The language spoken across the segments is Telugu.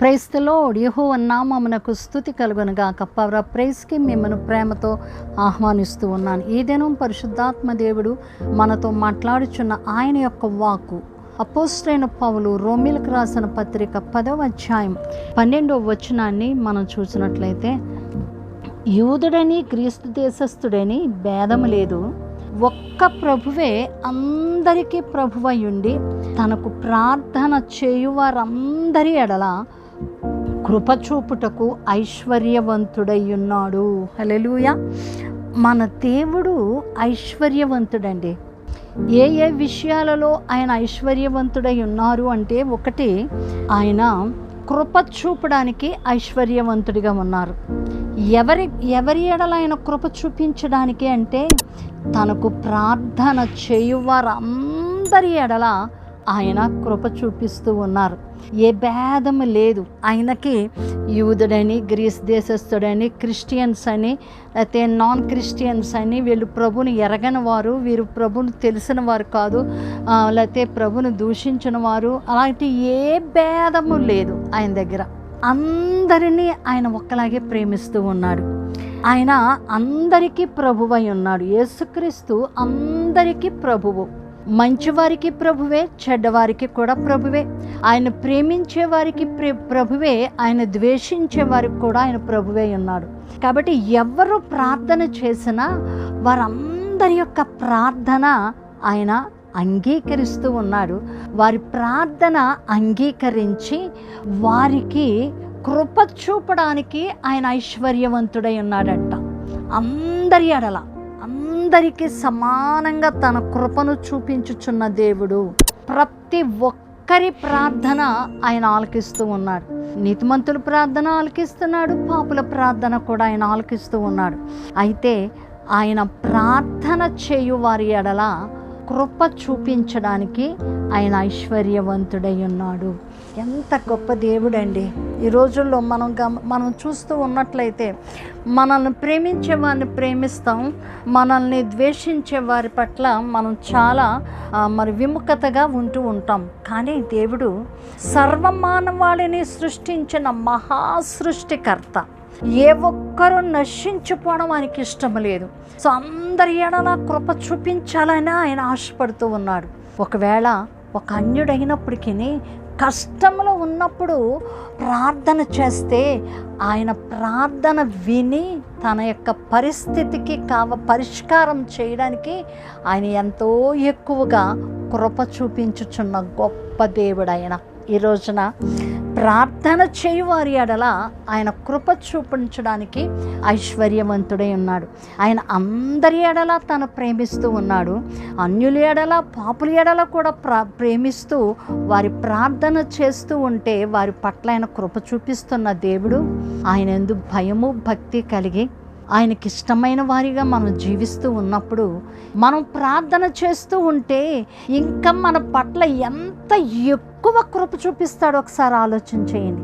ప్రైస్తలో యహో నామమునకు స్థుతి కలుగునుగాక పవర ప్రైస్కి మిమ్మల్ని ప్రేమతో ఆహ్వానిస్తూ ఉన్నాను. ఈ దినం పరిశుద్ధాత్మ దేవుడు మనతో మాట్లాడుచున్న ఆయన యొక్క వాక్కు. అపోస్టైన పౌలు రోమిలకు రాసిన పత్రిక పదవ అధ్యాయం పన్నెండవ వచనాన్ని మనం చూసినట్లయితే యూదుడని క్రీస్తు దేశస్థుడని భేదము లేదు. ఒక్క ప్రభువే అందరికీ ప్రభువయుండి తనకు ప్రార్థన చేయువారందరి ఎడల కృపచూపుటకు ఐశ్వర్యవంతుడై ఉన్నాడు హలెలుయ మన దేవుడు ఐశ్వర్యవంతుడండి. ఏ ఏ విషయాలలో ఆయన ఐశ్వర్యవంతుడై ఉన్నారు అంటే ఒకటి ఆయన కృప చూపడానికి ఐశ్వర్యవంతుడిగా ఉన్నారు. ఎవరి ఎవరి ఎడల ఆయన కృప చూపించడానికి అంటే తనకు ప్రార్థన చేయువారందరి ఎడల ఆయన కృప చూపిస్తూ ఉన్నారు. ఏ భేదం లేదు. ఆయనకి యూదుడని గ్రీస్ దేశస్థుడని క్రిస్టియన్స్ అని లేకపోతే నాన్ క్రిస్టియన్స్ అని వీళ్ళు ప్రభుని ఎరగని వారు వీరు ప్రభుని తెలిసిన వారు కాదు లేకపోతే ప్రభుని దూషించిన వారు అలాంటి ఏ భేదము లేదు ఆయన దగ్గర. అందరినీ ఆయన ఒక్కలాగే ప్రేమిస్తూ ఉన్నాడు. ఆయన అందరికీ ప్రభువై ఉన్నాడు. యేసుక్రీస్తు అందరికీ ప్రభువు. మంచివారికి ప్రభువే చెడ్డవారికి కూడా ప్రభువే. ఆయన ప్రేమించే వారికి ప్రభువే ఆయన ద్వేషించే వారికి కూడా ఆయన ప్రభువే ఉన్నాడు. కాబట్టి ఎవరు ప్రార్థన చేసినా వారందరి యొక్క ప్రార్థన ఆయన అంగీకరిస్తూ ఉన్నాడు. వారి ప్రార్థన అంగీకరించి వారికి కృప చూపడానికి ఆయన ఐశ్వర్యవంతుడై ఉన్నాడంట. అందరి ఎడల అందరికీ సమానంగా తన కృపను చూపించుచున్న దేవుడు ప్రతి ఒక్కరి ప్రార్థన ఆయన ఆలకిస్తూ ఉన్నాడు. నీతిమంతుల ప్రార్థన ఆలకిస్తున్నాడు పాపుల ప్రార్థన కూడా ఆయన ఆలకిస్తూ ఉన్నాడు. అయితే ఆయన ప్రార్థన చేయు వారి ఎడల కృప చూపించడానికి ఆయన ఐశ్వర్యవంతుడై ఉన్నాడు ఎంత గొప్ప దేవుడండి. ఈ రోజుల్లో మనం గమ మనం చూస్తూ ఉన్నట్లయితే మనల్ని ప్రేమించే వారిని ప్రేమిస్తాం మనల్ని ద్వేషించే వారి పట్ల మనం చాలా మరి విముఖతగా ఉంటూ ఉంటాం. కానీ దేవుడు సర్వమానవాళిని సృష్టించిన మహా సృష్టికర్త ఏ ఒక్కరూ నశించిపోవడం ఆయనకి ఇష్టం లేదు. సో అందరి ఏడలా కృప చూపించాలని ఆయన ఆశపడుతూ ఉన్నాడు. ఒకవేళ ఒక అన్యుడైనప్పటికీ కష్టంలో ఉన్నప్పుడు ప్రార్థన చేస్తే ఆయన ప్రార్థన విని తన యొక్క పరిస్థితికి కావ పరిష్కారం చేయడానికి ఆయన ఎంతో ఎక్కువగా కృప చూపించుచున్న గొప్ప దేవుడు ఆయన. ఈ రోజున ప్రార్థన చేయువారి ఎడల ఆయన కృప చూపించడానికి ఐశ్వర్యవంతుడై ఉన్నాడు. ఆయన అందరి ఎడల తను ప్రేమిస్తూ ఉన్నాడు. అన్యుల ఎడల పాపుల ఎడల కూడా ప్రా ప్రేమిస్తూ వారి ప్రార్థన చేస్తూ ఉంటే వారి పట్ల ఆయన కృప చూపిస్తున్న దేవుడు ఆయన ఎందు భయము భక్తి కలిగి ఆయనకి ఇష్టమైన వారిగా మనం జీవిస్తూ ఉన్నప్పుడు మనం ప్రార్థన చేస్తూ ఉంటే ఇంకా మన పట్ల ఎంత ఎక్కువ కృప చూపిస్తాడు ఒకసారి ఆలోచన చేయండి.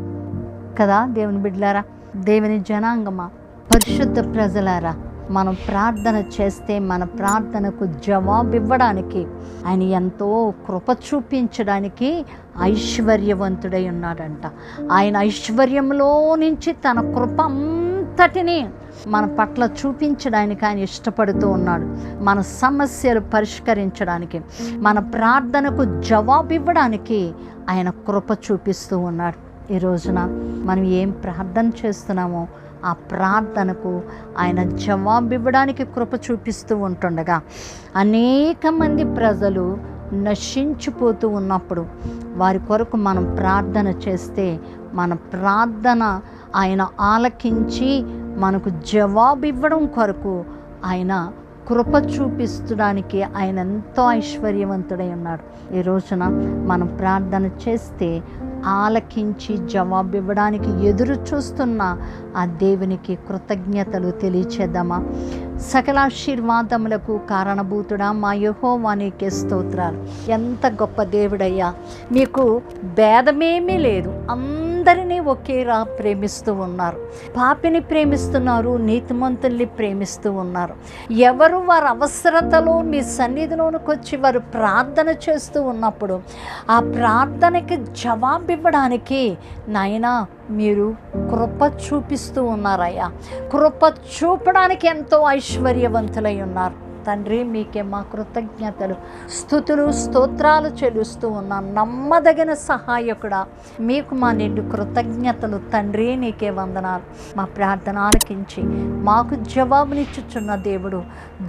కదా దేవుని బిడ్డలారా? దేవుని జనాంగమా? పరిశుద్ధ ప్రజలారా మనం ప్రార్థన చేస్తే మన ప్రార్థనకు జవాబు ఇవ్వడానికి ఆయన ఎంతో కృప చూపించడానికి ఐశ్వర్యవంతుడై ఉన్నాడంట. ఆయన ఐశ్వర్యంలో నుంచి తన కృప అంతటిని మన పట్ల చూపించడానికి ఆయన ఇష్టపడుతూ ఉన్నాడు. మన సమస్యలు పరిష్కరించడానికి మన ప్రార్థనకు జవాబు ఇవ్వడానికి ఆయన కృప చూపిస్తూ ఉన్నాడు. ఈ రోజున మనం ఏం ప్రార్థన చేస్తున్నామో ఆ ప్రార్థనకు ఆయన జవాబు ఇవ్వడానికి కృప చూపిస్తూ ఉంటుండగా అనేక మంది ప్రజలు నశించిపోతూ ఉన్నప్పుడు వారి కొరకు మనం ప్రార్థన చేస్తే మన ప్రార్థన ఆయన ఆలకించి మనకు జవాబు ఇవ్వడం కొరకు ఆయన కృప చూపిస్తడానికి ఆయన ఎంతో ఐశ్వర్యవంతుడై ఉన్నాడు. ఈ రోజున మనం ప్రార్థన చేస్తే ఆలకించి జవాబు ఇవ్వడానికి ఎదురు చూస్తున్న ఆ దేవునికి కృతజ్ఞతలు తెలియచేద్దామా? సకలాశీర్వాదములకు కారణభూతుడా మా యహోవానికి స్తోత్రాలు. ఎంత గొప్ప దేవుడయ్యా. మీకు భేదమేమీ లేదు. అంత అందరినీ ఒకేలా ప్రేమిస్తూ ఉన్నారు. పాపిని ప్రేమిస్తున్నారు నీతిమంతుల్ని ప్రేమిస్తూ ఉన్నారు. ఎవరు వారి అవసరతలో మీ సన్నిధిలోనికి వచ్చి వారు ప్రార్థన చేస్తూ ఉన్నప్పుడు ఆ ప్రార్థనకి జవాబివ్వడానికి నాయనా మీరు కృప చూపిస్తూ ఉన్నారయ్యా. కృప చూపడానికి ఎంతో ఐశ్వర్యవంతులై ఉన్నారు. తండ్రి మీకే మా కృతజ్ఞతలు. స్థుతులు స్తోత్రాలు చెల్లిస్తూ ఉన్నాం. నమ్మదగిన సహాయకుడా మీకు మా నిండు కృతజ్ఞతలు. తండ్రి నీకే వందనాలు. మా ప్రార్థన ఆలకించి మాకు జవాబునిచ్చుచున్న దేవుడు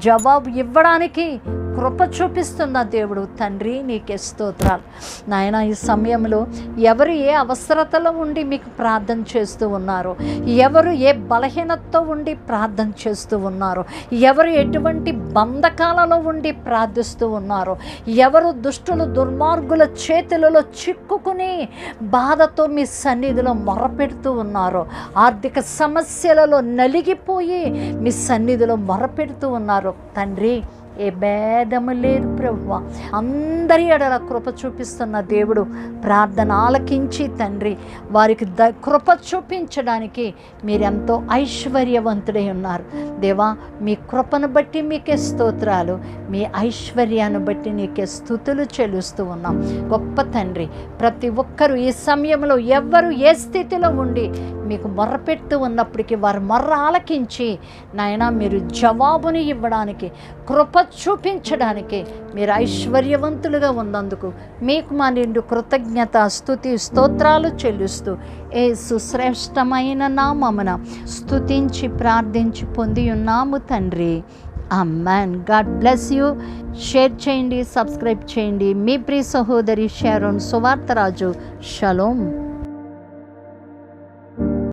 జవాబు ఇవ్వడానికి కృప చూపిస్తున్న దేవుడు. తండ్రి నీకే స్తోత్రాలు. నాయన ఈ సమయంలో ఎవరు ఏ అవసరతలో ఉండి మీకు ప్రార్థన చేస్తూ ఉన్నారో ఎవరు ఏ బలహీనతతో ఉండి ప్రార్థన చేస్తూ ఉన్నారో ఎవరు ఎటువంటి అంధకాలలో ఉండి ప్రార్థిస్తూ ఉన్నారు. ఎవరు దుష్టులు దుర్మార్గుల చేతులలో చిక్కుకుని బాధతో మీ సన్నిధిలో మొరపెడుతూ ఉన్నారు. ఆర్థిక సమస్యలలో నలిగిపోయి మీ సన్నిధిలో మొరపెడుతూ ఉన్నారు. తండ్రి ఏ భేదము లేదు ప్రభువ. అందరి ఎడల కృప చూపిస్తున్న దేవుడు ప్రార్థన ఆలకించి తండ్రి వారికి ద కృప చూపించడానికి మీరెంతో ఐశ్వర్యవంతుడై ఉన్నారు. దేవా మీ కృపను బట్టి మీకే స్తోత్రాలు మీ ఐశ్వర్యాన్ని బట్టి నీకే స్థుతులు చెలుస్తూ ఉన్నాం. గొప్ప తండ్రి ప్రతి ఒక్కరూ ఈ సమయంలో ఎవ్వరు ఏ స్థితిలో ఉండి మీకు మొర్రపెడుతూ ఉన్నప్పటికీ వారు మొర్ర ఆలకించి నాయన మీరు జవాబుని ఇవ్వడానికి కృప చూపించడానికి మీరు ఐశ్వర్యవంతులుగా ఉన్నందుకు మీకు మా నిండు కృతజ్ఞత స్థుతి స్తోత్రాలు చెల్లిస్తూ ఏ సుశ్రేష్టమైన నామమున స్థుతించి ప్రార్థించి పొంది ఉన్నాము తండ్రి. Amen God bless you share చేయండి సబ్స్క్రైబ్ చేయండి. మీ ప్రియ సహోదరి షారోన్ సువార్తరాజు షలోం